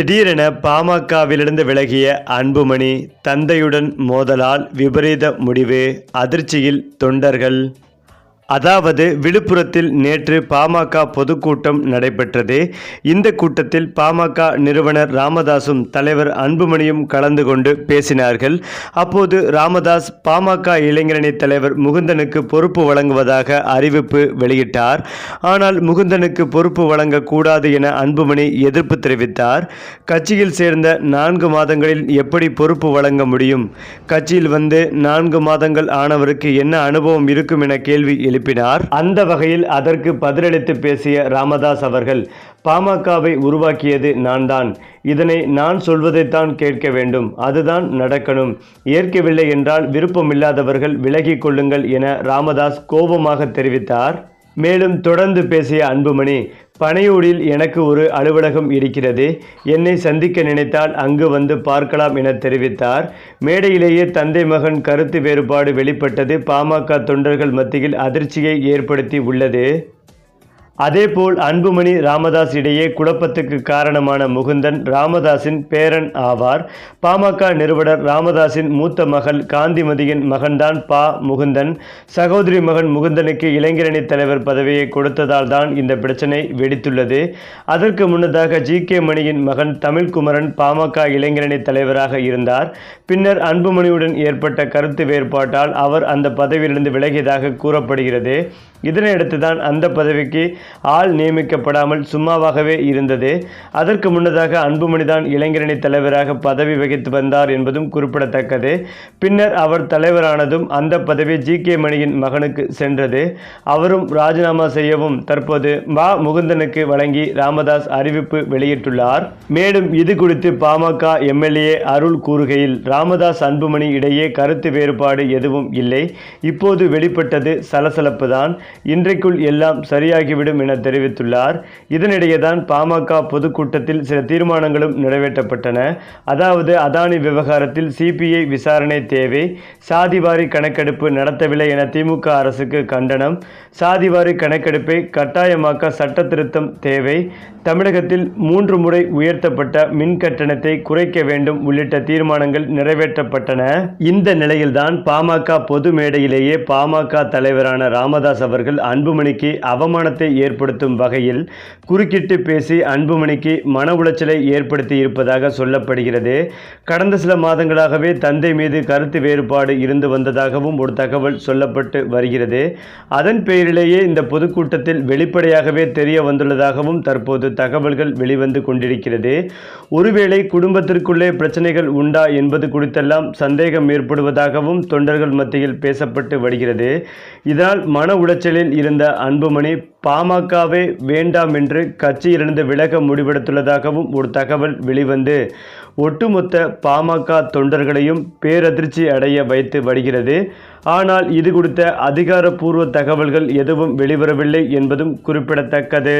திடீரென பாமகவிலிருந்து விலகிய அன்புமணி தந்தையுடன் மோதலால் விபரீத முடிவு அதிர்ச்சியில் தொண்டர்கள் அதாவது விழுப்புரத்தில் நேற்று பாமக பொதுக்கூட்டம் நடைபெற்றது. இந்த கூட்டத்தில் பாமக நிறுவனர் ராமதாசும் தலைவர் அன்புமணியும் கலந்து கொண்டு பேசினார்கள். அப்போது ராமதாஸ் பாமக இளைஞரணி தலைவர் முகுந்தனுக்கு பொறுப்பு வழங்குவதாக அறிவிப்பு வெளியிட்டார். ஆனால் முகுந்தனுக்கு பொறுப்பு வழங்கக்கூடாது என அன்புமணி எதிர்ப்பு தெரிவித்தார். கட்சியில் சேர்ந்த நான்கு மாதங்களில் எப்படி பொறுப்பு வழங்க முடியும்? கட்சியில் வந்து நான்கு மாதங்கள் ஆனவருக்கு என்ன அனுபவம் இருக்கும் என கேள்வி எழுப்பினார். அந்த வகையில் அதற்கு பதிலளித்து பேசிய ராமதாஸ் அவர்கள் பாமகவை உருவாக்கியது நான் தான் இதனை நான் சொல்வதைத்தான் கேட்க வேண்டும். அதுதான் நடக்கணும். ஏற்கவில்லை என்றால் விருப்பமில்லாதவர்கள் விலகிக் கொள்ளுங்கள் என ராமதாஸ் கோபமாக தெரிவித்தார். மேலும் தொடர்ந்து பேசிய அன்புமணி பனையூரில் எனக்கு ஒரு அலுவலகம் இருக்கிறது. என்னை சந்திக்க நினைத்தால் அங்கு வந்து பார்க்கலாம் என தெரிவித்தார். மேடையிலேயே தந்தை மகன் கருத்து வேறுபாடு வெளிப்பட்டது. பாமக தொண்டர்கள் மத்தியில் அதிர்ச்சியை ஏற்படுத்தி உள்ளது. அதேபோல் அன்புமணி ராமதாஸ் இடையே குழப்பத்துக்கு காரணமான முகுந்தன் ராமதாஸின் பேரன் ஆவார். பாமக நிறுவனர் ராமதாஸின் மூத்த மகள் காந்திமதியின் மகன்தான் பா. முகுந்தன். சகோதரி மகன் முகுந்தனுக்கு இளைஞரணி தலைவர் பதவியை கொடுத்ததால் தான் இந்த பிரச்சனை வெடித்துள்ளது. அதற்கு முன்னதாக ஜி. கே. மணியின் மகன் தமிழ்குமரன் பாமக இளைஞரணி தலைவராக இருந்தார். பின்னர் அன்புமணியுடன் ஏற்பட்ட கருத்து வேறுபாட்டால் அவர் அந்த பதவியிலிருந்து விலகியதாக கூறப்படுகிறது. இதனையடுத்து தான் அந்த பதவிக்கு ஆள் நியமிக்கப்படாமல் சும்மாவாகவே இருந்தது. அதற்கு முன்னதாக அன்புமணிதான் இளைஞரணி தலைவராக பதவி வகித்து வந்தார் என்பதும் குறிப்பிடத்தக்கது. பின்னர் அவர் தலைவரானதும் அந்த பதவி ஜி. கே. மணியின் மகனுக்கு சென்றது. அவரும் ராஜினாமா செய்யவும் தற்போது மா முகுந்தனுக்கு வழங்கி ராமதாஸ் அறிவிப்பு வெளியிட்டுள்ளார். மேலும் இது குறித்து பாமக எம்எல்ஏ அருள் கூறுகையில் ராமதாஸ் அன்புமணி இடையே கருத்து வேறுபாடு எதுவும் இல்லை. இப்போது வெளிப்பட்டது சலசலப்பு தான் இன்றைக்குள் எல்லாம் சரியாகிவிடும் என தெரிவித்துள்ளார். இதனிடையே தான் பாமக பொதுக்கூட்டத்தில் சில தீர்மானங்களும் நிறைவேற்றப்பட்டன. அதாவது அதானி விவகாரத்தில் சிபிஐ விசாரணை தேவை. சாதிவாரி கணக்கெடுப்பு நடத்தவில்லை என திமுக அரசுக்கு கண்டனம். சாதிவாரி கணக்கெடுப்பை கட்டாயமாக்க சட்ட திருத்தம் தேவை. தமிழகத்தில் மூன்று முறை உயர்த்தப்பட்ட மின் கட்டணத்தை குறைக்க வேண்டும் உள்ளிட்ட தீர்மானங்கள் நிறைவேற்றப்பட்டன. இந்த நிலையில்தான் பாமக பொது மேடையிலேயே பாமக தலைவரான ராமதாஸ் அவர்கள் அன்புமணிக்கு அவமானத்தை ஏற்படுத்தும் வகையில் குறுக்கிட்டு பேசி அன்புமணிக்கு மன உளைச்சலை ஏற்படுத்தி இருப்பதாக சொல்லப்படுகிறது. கடந்த சில மாதங்களாகவே தந்தை மீது கருத்து வேறுபாடு இருந்து வந்ததாகவும் ஒரு தகவல் சொல்லப்பட்டு வருகிறது. அதன் பெயரிலேயே இந்த பொதுக்கூட்டத்தில் வெளிப்படையாகவே தெரிய வந்துள்ளதாகவும் தற்போது தகவல்கள் வெளிவந்து கொண்டிருக்கிறது. ஒருவேளை குடும்பத்திற்குள்ளே பிரச்சனைகள் உண்டா என்பது குறித்தெல்லாம் சந்தேகம் ஏற்படுவதாகவும் தொண்டர்கள் மத்தியில் பேசப்பட்டு வருகிறது. இதனால் மன உளைச்சலில் இருந்த அன்புமணி பாமகவே வேண்டாம் என்று கட்சியிலிருந்து விலக முடிவெடுத்துள்ளதாகவும் ஒரு தகவல் வெளிவந்து ஒட்டுமொத்த பாமக தொண்டர்களையும் பேரதிர்ச்சி அடைய வைத்து வருகிறது. ஆனால் இது குறித்த அதிகாரப்பூர்வ தகவல்கள் எதுவும் வெளிவரவில்லை என்பதும் குறிப்பிடத்தக்கது.